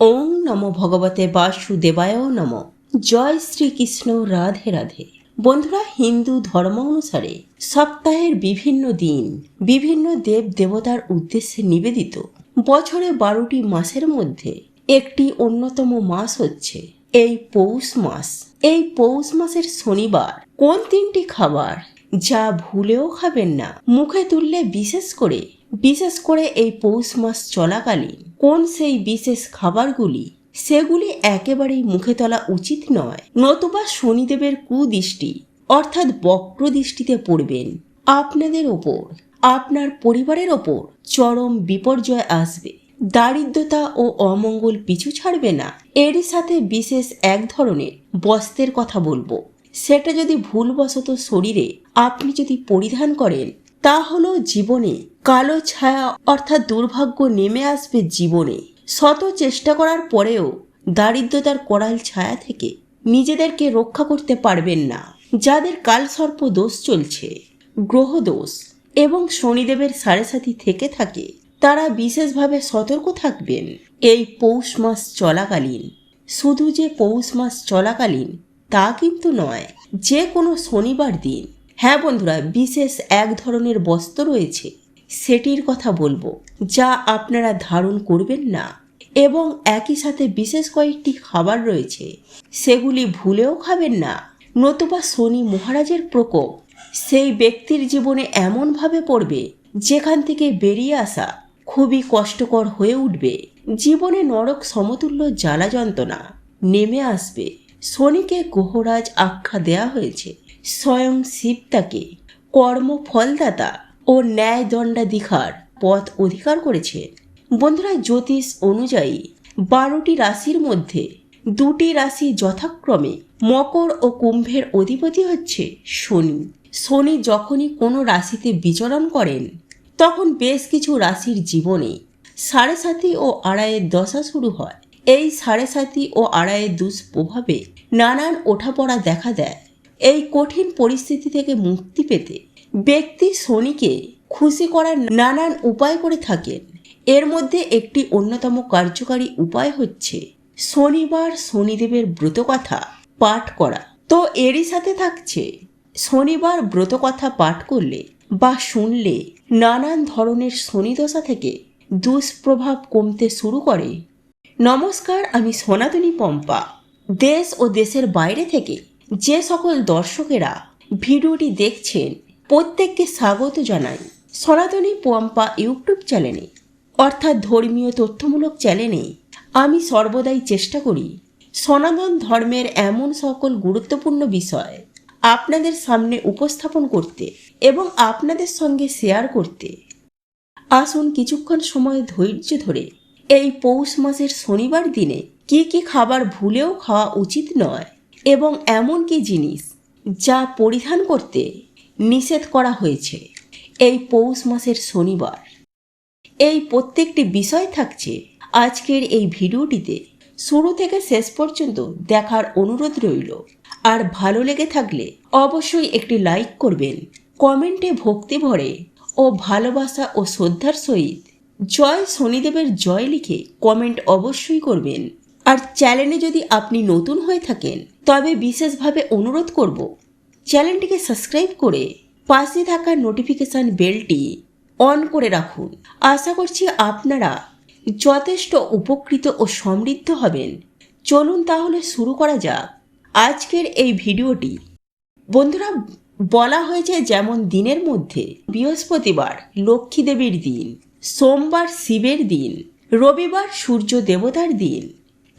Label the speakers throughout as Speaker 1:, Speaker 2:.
Speaker 1: ওং নম ভগবতে বাসুদেবায় নম। জয় শ্রীকৃষ্ণ, রাধে রাধে। বন্ধুরা, হিন্দু ধর্ম অনুসারে সপ্তাহের বিভিন্ন দিন বিভিন্ন দেব দেবতার উদ্দেশ্যে নিবেদিত। বছরে বারোটি মাসের মধ্যে একটি অন্যতম মাস হচ্ছে এই পৌষ মাস। এই পৌষ মাসের শনিবার কোন তিনটি খাবার যা ভুলেও খাবেন না, মুখে তুললে বিশেষ করে বিশেষ করে এই পৌষ মাস চলাকালীন কোন সেই বিশেষ খাবারগুলি, সেগুলি একেবারেই মুখে তোলা উচিত নয়। নতুবা শনিদেবের কুদৃষ্টি, অর্থাৎ বক্র দৃষ্টিতে পড়বেন। আপনাদের ওপর, আপনার পরিবারের ওপর চরম বিপর্যয় আসবে। দারিদ্রতা ও অমঙ্গল পিছু ছাড়বে না। এরই সাথে বিশেষ এক ধরনের বস্ত্রের কথা বলব। সেটা যদি ভুলবশত শরীরে আপনি যদি পরিধান করেন তা হলো জীবনে। কালো ছায়া অর্থাৎ দুর্ভাগ্য নেমে আসবে জীবনে। শত চেষ্টা করার পরেও দারিদ্রতার করাল ছায়া থেকে নিজেদেরকে রক্ষা করতে পারবেন না। যাদের কালসর্প দোষ চলছে, গ্রহ দোষ এবং শনিদেবের সাড়ে সাথী থেকে থাকে, তারা বিশেষভাবে সতর্ক থাকবেন। এই পৌষ মাস চলাকালীন, শুধু যে পৌষ মাস চলাকালীন তা কিন্তু নয়, যে কোনো শনিবার দিন হ্যাঁ বন্ধুরা, বিশেষ এক ধরনের বস্ত্র রয়েছে, সেটির কথা বলব, যা আপনারা ধারণ করবেন না। এবং একই সাথে বিশেষ কয়েকটি খাবার রয়েছে, সেগুলি ভুলেও খাবেন না। নতুবা শনি মহারাজের প্রকোপ, সেই ব্যক্তির জীবনে এমনভাবে পড়বে, যেখান থেকে বেরিয়ে আসা খুবই কষ্টকর হয়ে উঠবে। জীবনে নরক সমতুল্য জ্বালা যন্ত্রণা নেমে আসবে। শনিকে গ্রহরাজ আখ্যা দেয়া হয়েছে। স্বয়ং শিব তাকে কর্মফলদাতা ও ন্যায় দণ্ডাধিকার পথ অধিকার করেছে। বন্ধুরা, জ্যোতিষ অনুযায়ী বারোটি রাশির মধ্যে দুটি রাশি যথাক্রমে মকর ও কুম্ভের অধিপতি হচ্ছে শনি। শনি যখনই কোনো রাশিতে বিচরণ করেন, তখন বেশ কিছু রাশির জীবনে সাড়ে সাতি ও আড়াইয়ের দশা শুরু হয়। এই সাড়ে সাতি ও আড়াইয়ের দুষ্প্রভাবে নানান ওঠাপড়া দেখা দেয়। এই কঠিন পরিস্থিতি থেকে মুক্তি পেতে ব্যক্তি শনিকে খুশি করার নানান উপায় করে থাকেন। এর মধ্যে একটি অন্যতম কার্যকারী উপায় হচ্ছে শনিবার শনিদেবের ব্রতকথা পাঠ করা। তো এরই সাথে থাকছে, শনিবার ব্রতকথা পাঠ করলে বা শুনলে নানান ধরনের শনিদশা থেকে দুষ্প্রভাব কমতে শুরু করে। নমস্কার, আমি সনাতনী পম্পা। দেশ ও দেশের বাইরে থেকে যে সকল দর্শকেরা ভিডিওটি দেখছেন, প্রত্যেককে স্বাগত জানাই সনাতনী পম্পা ইউটিউব চ্যানেলে। অর্থাৎ ধর্মীয় তথ্যমূলক চ্যানেলে আমি সর্বদাই চেষ্টা করি সনাতন ধর্মের এমন সকল গুরুত্বপূর্ণ বিষয় আপনাদের সামনে উপস্থাপন করতে এবং আপনাদের সঙ্গে শেয়ার করতে। আসুন কিছুক্ষণ সময় ধৈর্য ধরে এই পৌষ মাসের শনিবার দিনে কি কি খাবার ভুলেও খাওয়া উচিত নয় এবং এমন কি জিনিস যা পরিধান করতে নিষেধ করা হয়েছে? এই পৌষ মাসের শনিবার। এই প্রত্যেকটি বিষয় থাকছে আজকের এই ভিডিওটিতে। শুরু থেকে শেষ পর্যন্ত দেখার অনুরোধ রইল। আর ভালো লেগে থাকলে অবশ্যই একটি লাইক করবেন, কমেন্টে ভক্তি ভরে ও ভালোবাসা ও শ্রদ্ধার সহিত জয় শনিদেবের জয় লিখে কমেন্ট অবশ্যই করবেন। আর চ্যানেলে যদি আপনি নতুন হয়ে থাকেন, তবে বিশেষভাবে অনুরোধ করব চ্যানেলটিকে সাবস্ক্রাইব করে পাশে থাকা নোটিফিকেশান বেলটি অন করে রাখুন। আশা করছি আপনারা যথেষ্ট উপকৃত ও সমৃদ্ধ হবেন। চলুন তাহলে শুরু করা যাক। আজকের এই ভিডিওটি, বন্ধুরা, বলা হয়েছে যেমন দিনের মধ্যে বৃহস্পতিবার লক্ষ্মী দেবীর দিন, সোমবার শিবের দিন, রবিবার সূর্য দেবতার দিন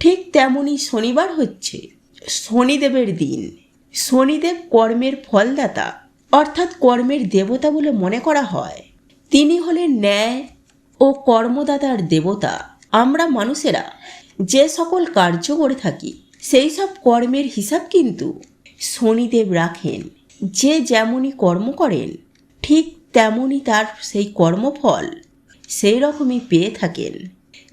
Speaker 1: ঠিক তেমনই শনিবার হচ্ছে। শনিদেবের দিন। শনিদেব কর্মের ফলদাতা, অর্থাৎ কর্মের দেবতা বলে মনে করা হয়। তিনি হলেন ন্যায় ও কর্মদাতার দেবতা। আমরা মানুষেরা যে সকল কার্য করে থাকি, সেই সব কর্মের হিসাব কিন্তু শনিদেব রাখেন। যে যেমনই কর্ম করেন, ঠিক তেমনই তার সেই কর্মফল সেই রকমই পেয়ে থাকেন।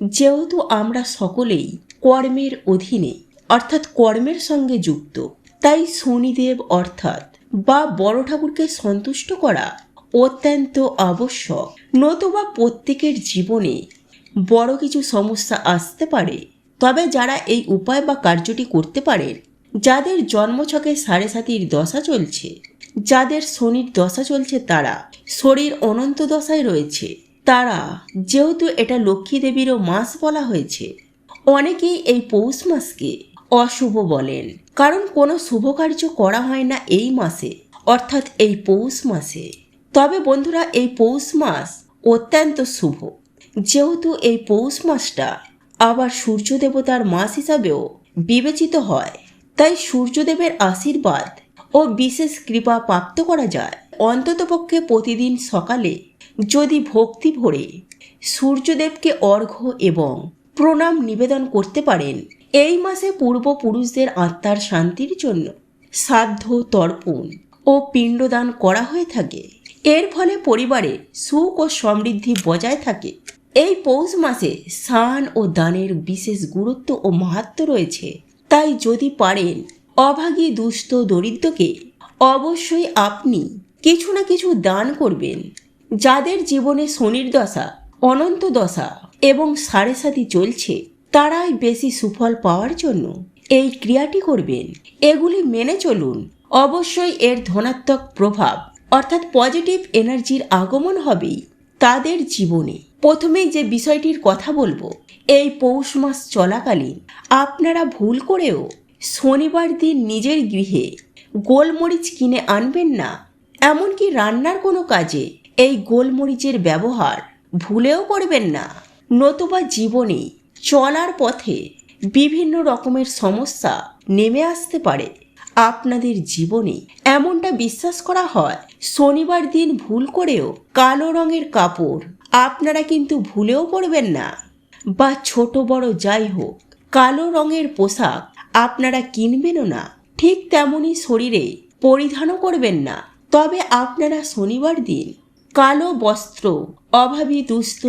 Speaker 1: যেহেতু আমরা সকলেই কর্মের অধীনে, অর্থাৎ কর্মের সঙ্গে যুক্ত। তাই শনিদেব অর্থাৎ বা বড় ঠাকুরকে সন্তুষ্ট করা অত্যন্ত আবশ্যক। নতুবা প্রত্যেকের জীবনে বড় কিছু সমস্যা আসতে পারে, তবে যারা এই উপায় বা কার্যটি করতে পারেন, যাদের জন্মছকে সাড়ে সাতির দশা চলছে, যাদের শনির দশা চলছে তারা শরীর অনন্ত দশায় রয়েছে। তারা যেহেতু এটা লক্ষ্মী দেবীরও মাস বলা হয়েছে অনেকেই এই পৌষ মাসকে অশুভ বলেন। কারণ কোনো শুভ কার্য করা হয় না এই মাসে, অর্থাৎ এই পৌষ মাসে। তবে বন্ধুরা, এই পৌষ মাস অত্যন্ত শুভ। যেহেতু এই পৌষ মাসটা আবার সূর্য দেবতার মাস হিসাবেও বিবেচিত হয়, তাই সূর্যদেবের আশীর্বাদ ও বিশেষ কৃপা প্রাপ্ত করা যায়। অন্ততপক্ষে প্রতিদিন সকালে যদি ভক্তি ভরে সূর্যদেবকে অর্ঘ্য এবং প্রণাম নিবেদন করতে পারেন। এই মাসে পূর্বপুরুষদের আত্মার শান্তির জন্য সাধ্য তর্পণ ও পিণ্ডদান করা হয়ে থাকে। এর ফলে পরিবারে সুখ ও সমৃদ্ধি বজায় থাকে। এই পৌষ মাসে স্নান ও দানের বিশেষ গুরুত্ব ও মাহাত্ম রয়েছে। তাই যদি পারেন, অভাগী দুস্থ দরিদ্রকে অবশ্যই আপনি কিছু না কিছু দান করবেন। যাদের জীবনে শনির দশা অনন্ত দশা এবং সাড়ে সাতি চলছে, তারাই বেশি সুফল পাওয়ার জন্য এই ক্রিয়াটি করবেন। এগুলি মেনে চলুন। অবশ্যই এর ধনাত্মক প্রভাব, অর্থাৎ পজিটিভ এনার্জির আগমন হবেই তাদের জীবনে। প্রথমে যে বিষয়টির কথা বলব, এই পৌষ মাস চলাকালীন আপনারা ভুল করেও শনিবার দিন নিজের গৃহে গোলমরিচ কিনে আনবেন না, এমনকি রান্নার কোনো কাজে এই গোলমরিচের ব্যবহার ভুলেও করবেন না। নতুবা জীবনে চলার পথে বিভিন্ন রকমের সমস্যা নেমে আসতে পারে। আপনাদের জীবনে এমনটা বিশ্বাস করা হয়, শনিবার দিন ভুল করেও কালো রঙের কাপড় আপনারা কিন্তু ভুলেও পরবেন না। বা ছোট, বড় যাই হোক, কালো রঙের পোশাক আপনারা কিনবেনও না। ঠিক তেমনই শরীরে পরিধানও করবেন না। তবে আপনারা শনিবার দিন কালো বস্ত্র অভাবী, দুস্থ,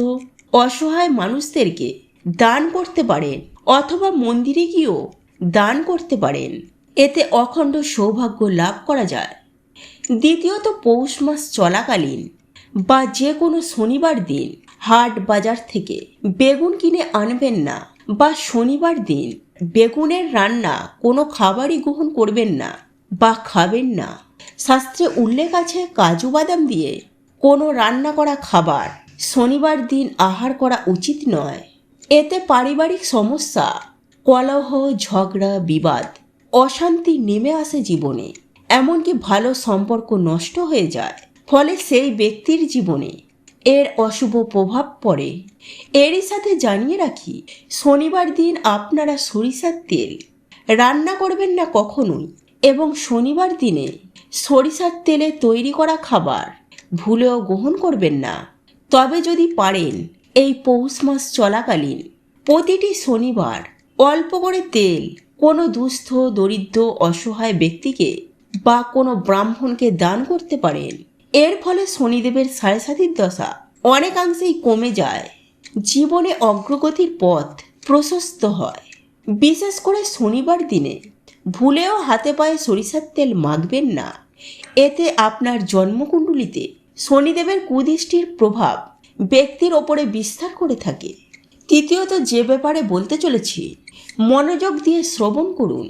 Speaker 1: অসহায় মানুষদেরকে দান করতে পারেন অথবা মন্দিরে গিয়েও দান করতে পারেন। এতে অখণ্ড সৌভাগ্য লাভ করা যায়। দ্বিতীয়ত, পৌষ মাস চলাকালীন বা যে কোনো শনিবার দিন হাট বাজার থেকে বেগুন কিনে আনবেন না বা শনিবার দিন বেগুনের রান্না কোনো খাবারই গ্রহণ করবেন না বা খাবেন না। শাস্ত্রে উল্লেখ আছে, কাজু বাদাম দিয়ে কোনো রান্না করা খাবার শনিবার দিন আহার করা উচিত নয়। এতে পারিবারিক সমস্যা, কলহ, ঝগড়া, বিবাদ, অশান্তি নেমে আসে জীবনে। এমনকি ভালো সম্পর্ক নষ্ট হয়ে যায়। ফলে সেই ব্যক্তির জীবনে এর অশুভ প্রভাব পড়ে। এরই সাথে জানিয়ে রাখি, শনিবার দিন আপনারা সরিষার তেল রান্না করবেন না কখনোই এবং শনিবার দিনে সরিষার তেলে তৈরি করা খাবার ভুলেও গ্রহণ করবেন না। তবে যদি পারেন, এই পৌষ মাস চলাকালীন প্রতিটি শনিবার অল্প করে তেল কোনো দুস্থ, দরিদ্র, অসহায় ব্যক্তিকে বা কোনো ব্রাহ্মণকে দান করতে পারেন। এর ফলে শনিদেবের সাড়ে সাতির দশা অনেকাংশেই কমে যায়। জীবনে অগ্রগতির পথ প্রশস্ত হয়। বিশেষ করে শনিবার দিনে ভুলেও হাতে পায়ে সরিষার তেল মাখবেন না। এতে আপনার জন্মকুণ্ডলিতে শনিদেবের কুদৃষ্টির প্রভাব ব্যক্তির ওপরে বিস্তার করে থাকে। তৃতীয়ত, যে ব্যাপারে বলতে চলেছি, মনোযোগ দিয়ে শ্রবণ করুন।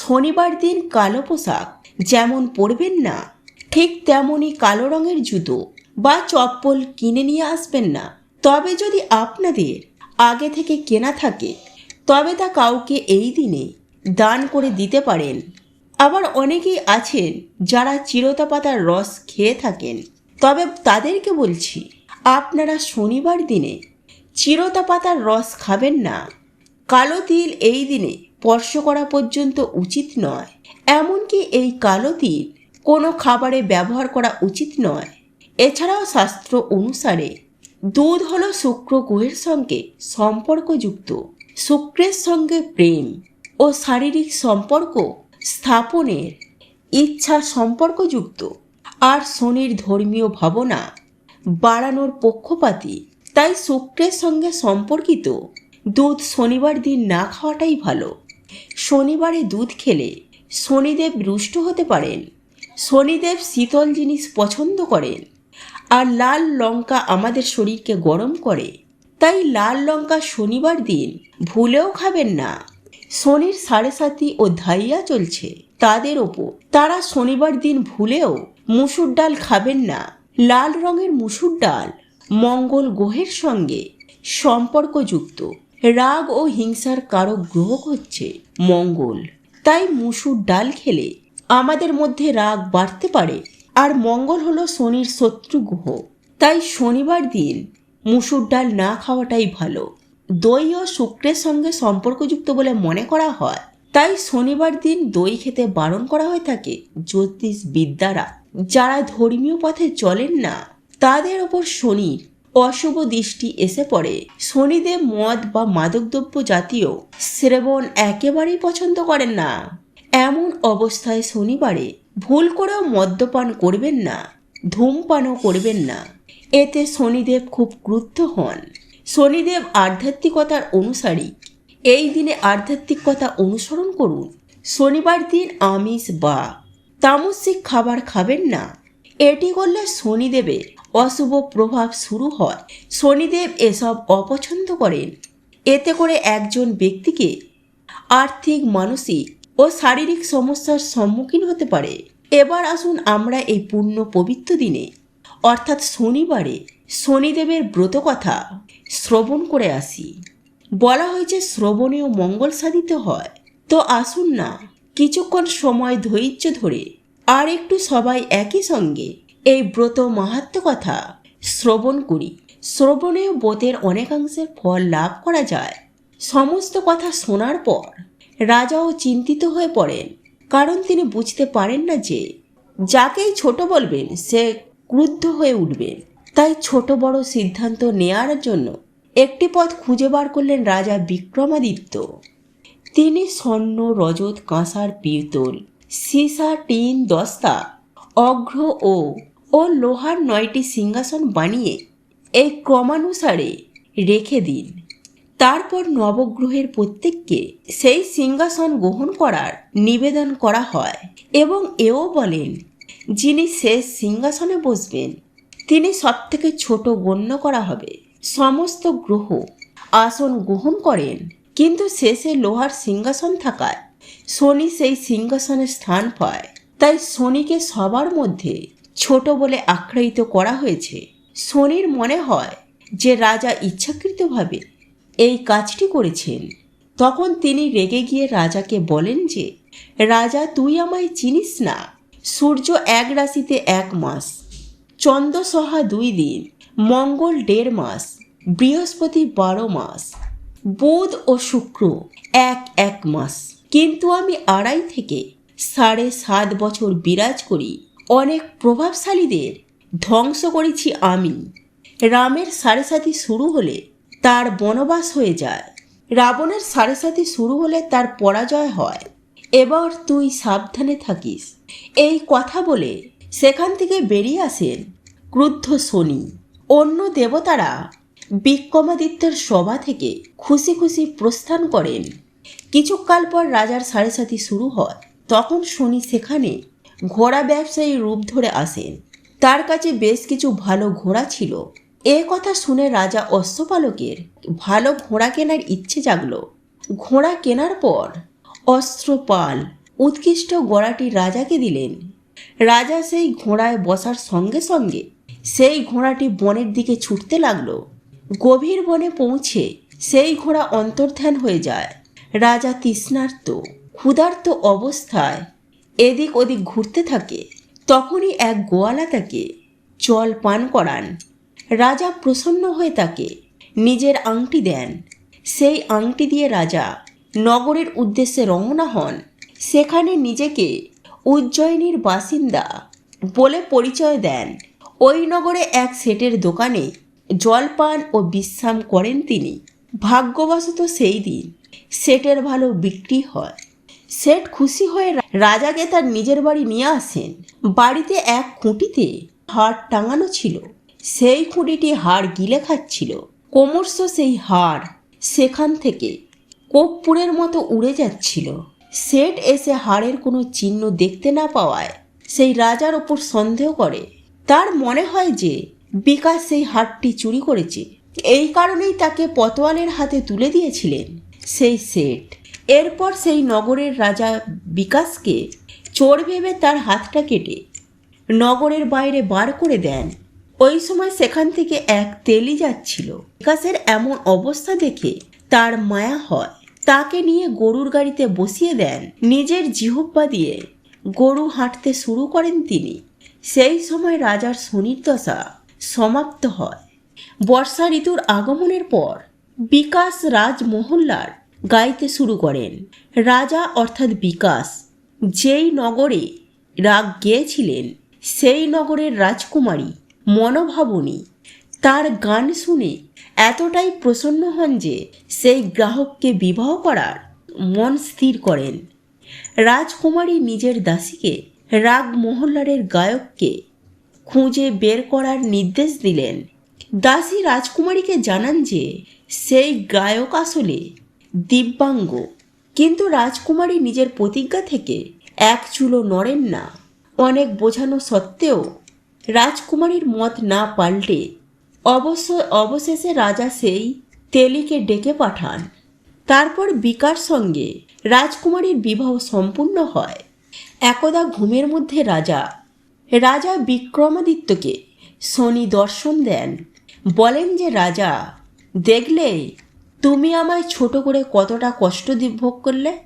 Speaker 1: শনিবার দিন কালো পোশাক যেমন পরবেন না, ঠিক তেমনই কালো রঙের জুতো বা চপ্পল কিনে নিয়ে আসবেন না। তবে যদি আপনাদের আগে থেকে কেনা থাকে, তবে তা কাউকে এই দিনে দান করে দিতে পারেন। আবার অনেকেই আছেন যারা চিরতা পাতার রস খেয়ে থাকেন। তবে তাদেরকে বলছি, আপনারা শনিবার দিনে চিরতা পাতার রস খাবেন না। কালো তিল এই দিনে স্পর্শ করা পর্যন্ত উচিত নয়। এমনকি এই কালো তিল কোনো খাবারে ব্যবহার করা উচিত নয়। এছাড়াও শাস্ত্র অনুসারে দুধ হলো শুক্র গ্রহের সঙ্গে সম্পর্কযুক্ত। শুক্রের সঙ্গে প্রেম ও শারীরিক সম্পর্ক স্থাপনের ইচ্ছা সম্পর্কযুক্ত। আর শনির ধর্মীয় ভাবনা বাড়ানোর পক্ষপাতী। তাই শুক্রের সঙ্গে সম্পর্কিত দুধ শনিবার দিন না খাওয়াটাই ভালো। শনিবারে দুধ খেলে শনিদেব রুষ্ট হতে পারেন। শনিদেব শীতল জিনিস পছন্দ করেন আর লাল লঙ্কা আমাদের শরীরকে গরম করে। তাই লাল লঙ্কা শনিবার দিন ভুলেও খাবেন না। শনির সাড়ে সাতি ও ধাইয়া চলছে। তাদের ওপর তারা শনিবার দিন ভুলেও মুসুর ডাল খাবেন না। লাল রঙের মুসুর ডাল মঙ্গল গ্রহের সঙ্গে সম্পর্কযুক্ত। রাগ ও হিংসার কারক গ্রহ হচ্ছে মঙ্গল। তাই মুসুর ডাল খেলে আমাদের মধ্যে রাগ বাড়তে পারে আর মঙ্গল হলো শনির শত্রু গ্রহ। তাই শনিবার দিন মুসুর ডাল না খাওয়াটাই ভালো। দই ও শুক্রের সঙ্গে সম্পর্কযুক্ত বলে মনে করা হয়। তাই শনিবার দিন দই খেতে বারণ করা হয়ে থাকে জ্যোতিষ বিদ্যারা যারা ধর্মীয় পথে চলেন না, তাদের ওপর শনির অশুভ দৃষ্টি এসে পড়ে। শনিদেব মদ বা মাদকদ্রব্য জাতীয় শ্রেবণ একেবারেই পছন্দ করেন না। এমন অবস্থায় শনিবারে ভুল করেও মদ্যপান করবেন না, ধূমপানও করবেন না। এতে শনিদেব খুব ক্রুদ্ধ হন। শনিদেব আধ্যাত্মিকতার অনুসারী। এই দিনে আধ্যাত্মিকতা অনুসরণ করুন। শনিবার দিন আমিষ বা তামসিক খাবার খাবেন না। এটি করলে শনিদেবের অশুভ প্রভাব শুরু হয়। শনিদেব এসব অপছন্দ করেন। এতে করে একজন ব্যক্তিকে আর্থিক, মানসিক ও শারীরিক সমস্যার সম্মুখীন হতে পারে। এবার আসুন আমরা এই পূর্ণ পবিত্র দিনে, অর্থাৎ শনিবারে শনিদেবের ব্রত কথা শ্রবণ করে আসি। বলা হয়েছে শ্রবণেও মঙ্গল সাধিত হয়। তো আসুন না কিছুক্ষণ সময় ধৈর্য ধরে আর একটু সবাই একই সঙ্গে এই ব্রত মাহাত্ম কথা শ্রবণ করি। শ্রবণেও ব্রতের অনেকাংশের ফল লাভ করা যায়। সমস্ত কথা শোনার পর রাজাও চিন্তিত হয়ে পড়েন, কারণ তিনি বুঝতে পারেন না যে যাকেই ছোট বলবেন সে ক্রুদ্ধ হয়ে উঠবেন। তাই ছোট বড় সিদ্ধান্ত নেয়ার জন্য একটি পথ খুঁজে বার করলেন রাজা বিক্রমাদিত্য। তিনি স্বর্ণ, রজত, কাঁসার, পিতল সীসা টিন, দস্তা, অঘ্র ও ও লোহার নয়টি সিংহাসন বানিয়ে এই ক্রমানুসারে রেখে দিন। তারপর নবগ্রহের প্রত্যেককে সেই সিংহাসন গ্রহণ করার নিবেদন করা হয় এবং এও বলেন, যিনি শেষ সিংহাসনে বসবেন, তিনি সবথেকে ছোট গণ্য করা হবে। সমস্ত গ্রহ আসন গ্রহণ করেন কিন্তু শেষে লোহার সিংহাসন থাকায় শনি সেই সিংহাসনের স্থান পায়। তাই শনিকে সবার মধ্যে ছোট বলে আখ্যায়িত করা হয়েছে। শনির মনে হয় যে রাজা ইচ্ছাকৃতভাবে এই কাজটি করেছেন। তখন তিনি রেগে গিয়ে রাজাকে বলেন যে, রাজা, তুই আমায় চিনিস না? সূর্য এক রাশিতে এক মাস, চন্দ্রসহা দুই দিন, মঙ্গল দেড় মাস, বৃহস্পতি বারো মাস বুধ ও শুক্র এক এক মাস। কিন্তু আমি আড়াই থেকে সাড়ে সাত বছর বিরাজ করি, অনেক প্রভাবশালীদের ধ্বংস করেছি আমি। রামের সাড়ে সাথী শুরু হলে তার বনবাস হয়ে যায়। রাবণের সাড়ে সাথী শুরু হলে তার পরাজয় হয়। এবার তুই সাবধানে থাকিস। এই কথা বলে সেখান থেকে বেরিয়ে আসেন ক্রুদ্ধ শনি। অন্য দেবতারা বিক্রমাদিত্যের সভা থেকে খুশি খুশি প্রস্থান করেন। কিছুকাল পর রাজার সাড়ে সাথী শুরু হয়। তখন শনি সেখানে ঘোড়া ব্যবসায়ী রূপ ধরে আসেন। তার কাছে বেশ কিছু ভালো ঘোড়া ছিল। এ কথা শুনে রাজা অশ্বপালকের ভালো ঘোড়া কেনার ইচ্ছে জাগল। ঘোড়া কেনার পর অস্ত্রপাল উৎকৃষ্ট গড়াটি রাজাকে দিলেন। রাজা সেই ঘোড়ায় বসার সঙ্গে সঙ্গে সেই ঘোড়াটি বনের দিকে ছুটতে লাগল। গভীর বনে পৌঁছে সেই ঘোড়া অন্তর্ধান হয়ে যায়। রাজা তৃষ্ণার্ত, ক্ষুধার্ত অবস্থায় এদিক ওদিক ঘুরতে থাকে। তখনই এক গোয়ালা তাকে জল পান করান। রাজা প্রসন্ন হয়ে তাকে নিজের আংটি দেন। সেই আংটি দিয়ে রাজা নগরের উদ্দেশ্যে রওনা হন। সেখানে নিজেকে উজ্জয়িনীর বাসিন্দা বলে পরিচয় দেন। ওই নগরে এক সেটের দোকানে জলপান ও বিশ্রাম করেন তিনি। ভাগ্যবশত সেই দিন সেটের ভালো বিক্রি হয়। সেট খুশি হয়ে রাজাকে তার নিজের বাড়ি নিয়ে আসেন। বাড়িতে এক খুঁটিতে হাড় টাঙানো ছিল। সেই খুঁটিটি হাড় গিলে খাচ্ছিল। ক্রমশ সেই হাড় সেখান থেকে কর্পূরের মতো উড়ে যাচ্ছিল। সেট এসে হাড়ের কোনো চিহ্ন দেখতে না পাওয়ায় সেই রাজার ওপর সন্দেহ করে। তার মনে হয় যে বিকাশ সেই হাড়টি চুরি করেছে। এই কারণেই তাকে পতোয়ালের হাতে তুলে দিয়েছিলেন সেই সেট। এরপর সেই নগরের রাজা বিকাশকে চোর ভেবে তার হাতটা কেটে নগরের বাইরে বার করে দেন। ওই সময় সেখান থেকে এক তেলি যাচ্ছিল। বিকাশের এমন অবস্থা দেখে তার মায়া হয়। তাকে নিয়ে গরুর গাড়িতে বসিয়ে দেন। নিজের জিহব্বা দিয়ে গরু হাঁটতে শুরু করেন তিনি। সেই সময় রাজার শনির দশা। সমাপ্ত হয়। বর্ষা ঋতুর আগমনের পর বিকাশ রাজমহল্লার গাইতে শুরু করেন। রাজা অর্থাৎ বিকাশ যেই নগরে রাগ গেয়েছিলেন, সেই নগরের রাজকুমারী মনোভাবনী তার গান শুনে এতটাই প্রসন্ন হন যে সেই গ্রাহককে বিবাহ করার মন স্থির করেন। রাজকুমারী নিজের দাসীকে রাগ মহল্লারের গায়ককে খুঁজে বের করার নির্দেশ দিলেন। দাসী রাজকুমারীকে জানান যে, সেই গায়ক আসলে দিব্যাঙ্গ। কিন্তু রাজকুমারী নিজের প্রতিজ্ঞা থেকে এক চুলো নড়েন না। অনেক বোঝানো সত্ত্বেও রাজকুমারীর মত না পাল্টে অবশ্য অবশেষে রাজা সেই তেলিকে ডেকে পাঠান। তারপর বিকার সঙ্গে রাজকুমারীর বিবাহ সম্পূর্ণ হয়। একদা ঘুমের মধ্যে রাজা রাজা বিক্রমাদিত্যকে শনি দর্শন দেন। বলেন যে, রাজা, দেখলে তুমি আমায় ছোট করে কতটা কষ্ট ভোগ করলে?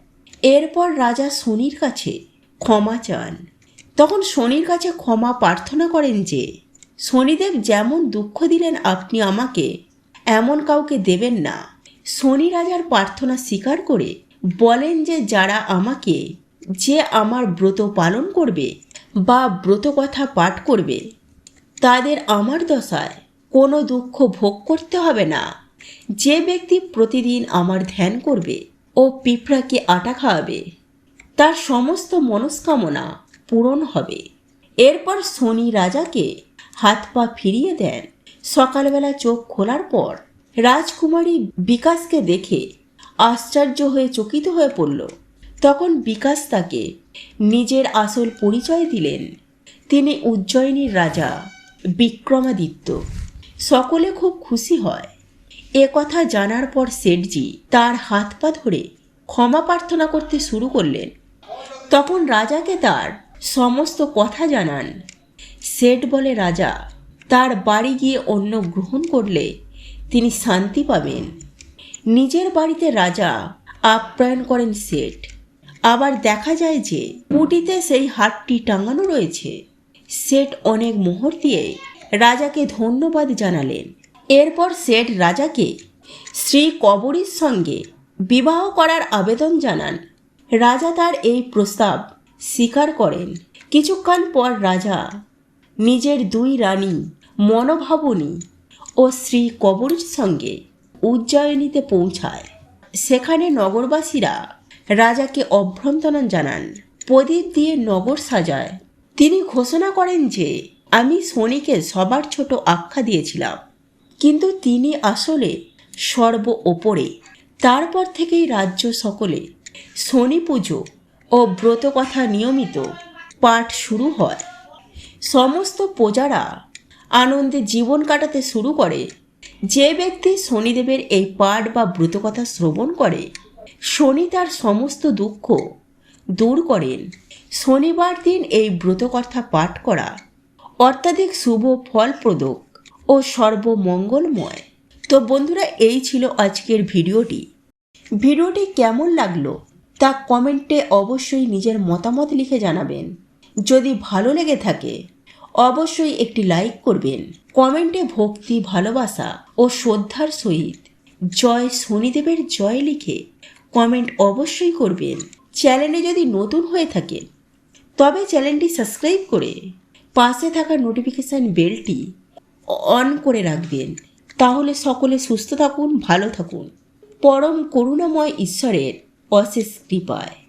Speaker 1: এরপর রাজা শনির কাছে ক্ষমা চান। তখন শনির কাছে ক্ষমা প্রার্থনা করেন যে, শনিদেব যেমন দুঃখ দিলেন আপনি আমাকে, এমন কাউকে দেবেন না। শনি রাজার প্রার্থনা স্বীকার করে বলেন যে, যারা আমাকে, যে আমার ব্রত পালন করবে বা ব্রত কথা পাঠ করবে। তাদের আমার দশায় কোনো দুঃখ ভোগ করতে হবে না। যে ব্যক্তি প্রতিদিন আমার ধ্যান করবে ও পিঁপড়াকে আটা খাওয়াবে, তার সমস্ত মনস্কামনা পূরণ হবে। এরপর শনি রাজাকে হাত পা ফিরিয়ে দেন। সকালবেলা চোখ খোলার পর রাজকুমারী বিকাশকে দেখে আশ্চর্য হয়ে চকিত হয়ে পড়ল। তখন বিকাশ তাকে নিজের আসল পরিচয় দিলেন। তিনি উজ্জয়িনীর রাজা বিক্রমাদিত্য। সকলে খুব খুশি হয়। এ কথা জানার পর শেঠজি তার হাত পা ধরে ক্ষমা প্রার্থনা করতে শুরু করলেন। তখন রাজাকে তার সমস্ত কথা জানান। শেঠ বলে, রাজা, তার বাড়ি গিয়ে অন্য গ্রহণ করলে তিনি শান্তি পাবেন। নিজের বাড়িতে রাজা আপ্যায়ন করেন শেঠ। আবার দেখা যায় যে পুটিতে সেই হাটটি টাঙানো রয়েছে। শেঠ অনেক মোহর দিয়ে রাজাকে ধন্যবাদ জানালেন। এরপর শেঠ রাজাকে শ্রী কবরীর সঙ্গে বিবাহ করার আবেদন জানান। রাজা তার এই প্রস্তাব স্বীকার করেন। কিছুক্ষণ পর রাজা নিজের দুই রানী মনোভাবনী ও শ্রী কবরীর সঙ্গে উজ্জয়িনীতে পৌঁছায়। সেখানে নগরবাসীরা রাজাকে অভ্যন্তরণ জানান। প্রদীপ দিয়ে নগর সাজায়। তিনি ঘোষণা করেন যে, আমি শনিকে সবার ছোট আখ্যা দিয়েছিলাম। কিন্তু তিনি আসলে সর্ব ওপরে। তারপর থেকেই রাজ্য সকলে শনি পুজো ও ব্রতকথা নিয়মিত পাঠ শুরু হয়। সমস্ত প্রজারা আনন্দে জীবন কাটাতে শুরু করে। যে ব্যক্তি শনিদেবের এই পাঠ বা ব্রতকথা শ্রবণ করে শনি তার সমস্ত দুঃখ দূর করেন। শনিবার দিন এই ব্রতকথা পাঠ করা অত্যাধিক শুভ, ফলপ্রদক ও সর্বমঙ্গলময়। তো বন্ধুরা, এই ছিল আজকের ভিডিওটি। ভিডিওটি কেমন লাগল তা কমেন্টে অবশ্যই নিজের মতামত লিখে জানাবেন। যদি ভালো লেগে থাকে, অবশ্যই একটি লাইক করবেন। কমেন্টে ভক্তি, ভালোবাসা ও শ্রদ্ধার সহিত জয় শনিদেবের জয় লিখে কমেন্ট অবশ্যই করবেন। চ্যানেলে যদি নতুন হয়ে থাকে, তবে চ্যানেলটি সাবস্ক্রাইব করে পাশে থাকা নোটিফিকেশান বেলটি অন করে রাখবেন। তাহলে সকলে সুস্থ থাকুন, ভালো থাকুন। পরম করুণাময় ঈশ্বরের অশেষ কৃপায়।